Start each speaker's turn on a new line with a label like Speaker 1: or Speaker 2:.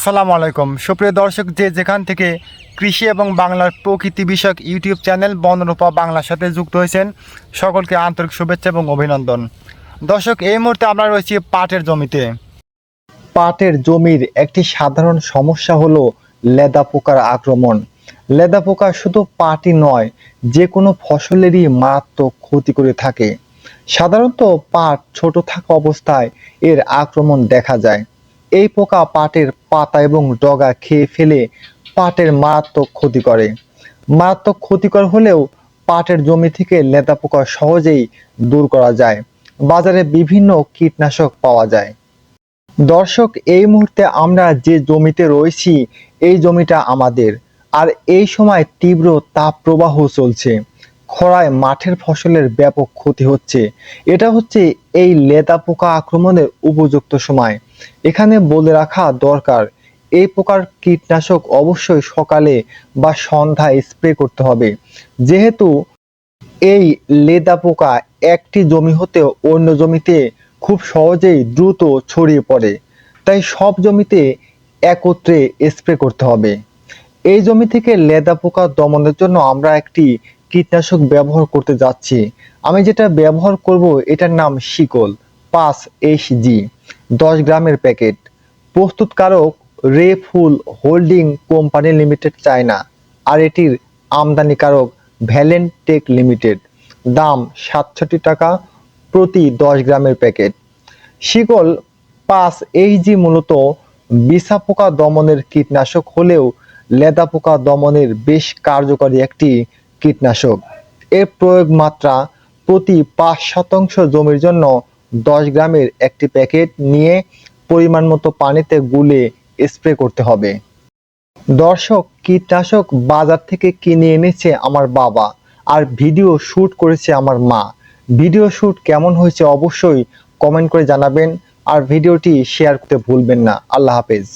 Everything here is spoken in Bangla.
Speaker 1: আসসালামু আলাইকুম। সুপ্রিয় দর্শক, যে যেখান থেকে কৃষি এবং বাংলার প্রকৃতি বিষয়ক ইউটিউব চ্যানেল বনরূপা বাংলার সাথে যুক্ত হয়েছেন, সকলকে আন্তরিক শুভেচ্ছা এবং অভিনন্দন। দর্শক, এই মুহূর্তে আমরা রয়েছি পাটের জমিতে।
Speaker 2: পাটের জমির একটি সাধারণ সমস্যা হলো লেদা পোকার আক্রমণ। লেদা পোকা শুধু পাটই নয়, যে কোনো ফসলেরই মারাত্মক ক্ষতি করে থাকে। সাধারণত পাট ছোট থাকা অবস্থায় এর আক্রমণ দেখা যায়। এই পোকা পাটের পাতা এবং ডগা খেয়ে ফেলে পাটের মারাত্মক ক্ষতি করে। মারাত্মক ক্ষতিকর হলেও পাটের জমি থেকে লেদা পোকা সহজেই দূর করা যায়। বাজারে বিভিন্ন কীটনাশক পাওয়া যায়। দর্শক, এই মুহূর্তে আমরা যে জমিতে রয়েছি, এই জমিটা আমাদের। আর এই সময় তীব্র তাপ প্রবাহ চলছে। খরায় মাঠের ফসলের ব্যাপক ক্ষতি হচ্ছে। এটা হচ্ছে এই লেদা পোকা আক্রমণের উপযুক্ত সময়। এখানে বলে রাখা দরকার, এই প্রকার কীটনাশক অবশ্যই সকালে বা সন্ধ্যায় স্প্রে করতে হবে। যেহেতু এই লেদা পোকা একটি জমি হতে অন্য জমিতে খুব সহজেই দ্রুত ছড়িয়ে পড়ে, তাই সব জমিতে একত্রে স্প্রে করতে হবে। এই জমি থেকে লেদা পোকা দমনের জন্য আমরা একটি কীটনাশক ব্যবহার করতে যাচ্ছি। আমি যেটা ব্যবহার করব এটার নাম শিকল, পাঁচ এইচ জি দশ গ্রামের প্যাকেট। প্রস্তুতকারক Ray Full Holding Company Limited China, আর এটির আমদানিকারক ভ্যালেন্টেক লিমিটেড। দাম সাতষট্টি টাকা প্রতি দশ গ্রামের প্যাকেট। শিকল, পাঁচ এইচজি মূলত বিছা পোকা দমনের কীটনাশক হলেও লেদা পোকা দমনের বেশ কার্যকরী একটি কীটনাশক। এর প্রয়োগ মাত্রা প্রতি পাঁচ শতাংশ জমির জন্য দশ গ্রামের একটি প্যাকেট নিয়ে পরিমাণ মতো পানিতে গুলে স্প্রে করতে হবে। দর্শক, কীটনাশক বাজার থেকে কিনে এনেছে আমার বাবা আর ভিডিও শ্যুট করেছে আমার মা। ভিডিও শ্যুট কেমন হয়েছে অবশ্যই কমেন্ট করে জানাবেন আর ভিডিওটি শেয়ার করতে ভুলবেন না। আল্লাহ হাফেজ।